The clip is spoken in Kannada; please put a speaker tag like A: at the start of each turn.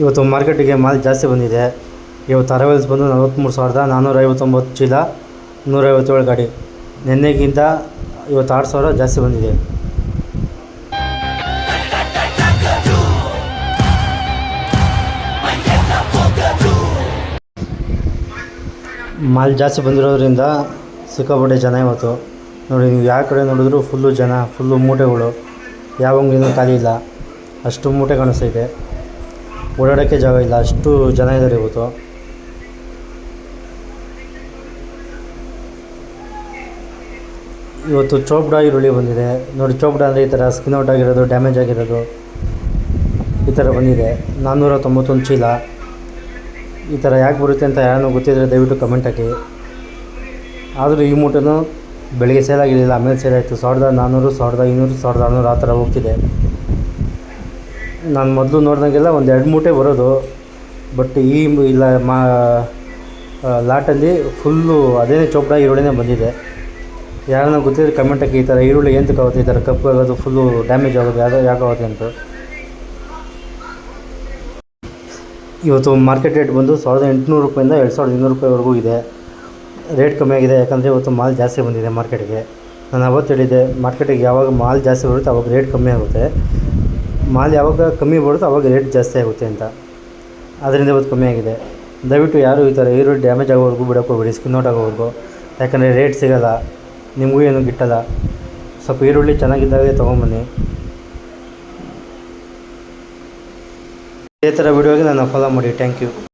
A: ಇವತ್ತು ಮಾರ್ಕೆಟಿಗೆ ಮಾಲ್ ಜಾಸ್ತಿ ಬಂದಿದೆ. ಇವತ್ತು ಅರವಲ್ಸ್ ಬಂದು ನಲವತ್ತ್ಮೂರು ಸಾವಿರದ ನಾನ್ನೂರ ಐವತ್ತೊಂಬತ್ತು ಚೀಲ, ನೂರೈವತ್ತೇಳು ಗಾಡಿ. ನಿನ್ನೆಗಿಂತ ಇವತ್ತು ಆರು ಸಾವಿರ ಜಾಸ್ತಿ ಬಂದಿದೆ. ಮಾಲ್ ಜಾಸ್ತಿ ಬಂದಿರೋದ್ರಿಂದ ಸಿಕ್ಕಾಪಟ್ಟೆ ಜನ ಇವತ್ತು. ನೋಡಿ, ನೀವು ಯಾವ ಕಡೆ ನೋಡಿದ್ರು ಫುಲ್ಲು ಜನ, ಫುಲ್ಲು ಮೂಟೆಗಳು. ಯಾವಂಗಿನೂ ಖಾಲಿ ಇಲ್ಲ. ಅಷ್ಟು ಮೂಟೆ ಕಾಣಿಸ್ತೈತೆ. ಓಡಾಡೋಕ್ಕೆ ಜಾಗ ಇಲ್ಲ, ಅಷ್ಟು ಜನ ಇದ್ದಾರೆ ಇವತ್ತು. ಇವತ್ತು ಚೋಪ್ಡ ಈರುಳ್ಳಿ ಬಂದಿದೆ. ನೋಡಿ ಚೋಪ್ಡ ಅಂದರೆ ಈ ಥರ ಸ್ಕಿನ್ ಔಟ್ ಆಗಿರೋದು, ಡ್ಯಾಮೇಜ್ ಆಗಿರೋದು. ಈ ಥರ ಬಂದಿದೆ. ನಾನ್ನೂರ ತೊಂಬತ್ತೊಂದು ಚೀಲ. ಈ ಥರ ಯಾಕೆ ಬರುತ್ತೆ ಅಂತ ಯಾರನ್ನೂ ಗೊತ್ತಿದ್ದರೆ ದಯವಿಟ್ಟು ಕಮೆಂಟ್ ಹಾಕಿ. ಆದರೂ ಈ ಮೂಟೆನೂ ಬೆಳಗ್ಗೆ ಸೇಲ್ ಆಗಿರಲಿಲ್ಲ, ಆಮೇಲೆ ಸೇಲ್ ಆಯಿತು. ಸಾವಿರದ ನಾನ್ನೂರು ಸಾವಿರದ ಐನೂರು, ಸಾವಿರದ ಆರುನೂರು ಆ ಥರ ಹೋಗ್ತಿದೆ. ನಾನು ಮೊದಲು ನೋಡಿದಂಗೆಲ್ಲ ಒಂದು ಎರಡು ಮೂಟೆ ಬರೋದು. ಬಟ್ ಈ ಇಲ್ಲ, ಮಾ ಲಾಟಲ್ಲಿ ಫುಲ್ಲು ಅದೇ ಚೋಪ್ಡ ಈರುಳ್ಳಿನೇ ಬಂದಿದೆ. ಯಾರನ್ನ ಗೊತ್ತಿದ್ರೆ ಕಮೆಂಟ್ ಹಾಕಿ ಈ ಥರ ಈರುಳ್ಳಿ ಎಂತಕ್ಕೆ ಆಗುತ್ತೆ ಈ ಥರ ಕಪ್ಪು ಆಗೋದು ಫುಲ್ಲು ಡ್ಯಾಮೇಜ್ ಆಗೋದು ಯಾವುದೋ ಯಾಕಾಗುತ್ತೆ ಅಂತ. ಇವತ್ತು ಮಾರ್ಕೆಟ್ ರೇಟ್ ಬಂದು ಸಾವಿರದ ಎಂಟುನೂರು ರೂಪಾಯಿಂದ ಎರಡು ಸಾವಿರದ ಇನ್ನೂರು ರೂಪಾಯಿವರೆಗೂ ಇದೆ. ರೇಟ್ ಕಮ್ಮಿ ಆಗಿದೆ, ಯಾಕಂದರೆ ಇವತ್ತು ಮಾಲ್ ಜಾಸ್ತಿ ಬಂದಿದೆ ಮಾರ್ಕೆಟ್ಗೆ ನಾನು ಅವತ್ತು ಹೇಳಿದ್ದೆ ಮಾರ್ಕೆಟಿಗೆ ಯಾವಾಗ ಮಾಲ್ ಜಾಸ್ತಿ ಬರುತ್ತೆ, ಅವಾಗ ರೇಟ್ ಕಮ್ಮಿ ಆಗುತ್ತೆ. ಮಾಲ್ ಯಾವಾಗ ಕಮ್ಮಿ ಬರುತ್ತೋ ಅವಾಗ ರೇಟ್ ಜಾಸ್ತಿ ಆಗುತ್ತೆ ಅಂತ. ಅದರಿಂದ ಇವತ್ತು ಕಮ್ಮಿ ಆಗಿದೆ. ದಯವಿಟ್ಟು ಯಾರು ಈ ಥರ ಈರುಳ್ಳಿ ಡ್ಯಾಮೇಜ್ ಆಗೋವರೆಗೂ ಬಿಡೋಕೆ ಹೋಗ್ಬೇಡಿ ಸ್ಕಿನ್ ಔಟ್ ಆಗೋವರೆಗೂ. ಯಾಕಂದರೆ ರೇಟ್ ಸಿಗೋಲ್ಲ, ನಿಮಗೂ ಏನೂ ಗಿಟ್ಟಲ್ಲ. ಸ್ವಲ್ಪ ಈರುಳ್ಳಿ ಚೆನ್ನಾಗಿದ್ದಾಗೆ ತೊಗೊಂಬನ್ನಿ. ಇದೇ ಥರ ವಿಡಿಯೋಗೆ ನಾನು ಫಾಲೋ ಮಾಡಿ. Thank you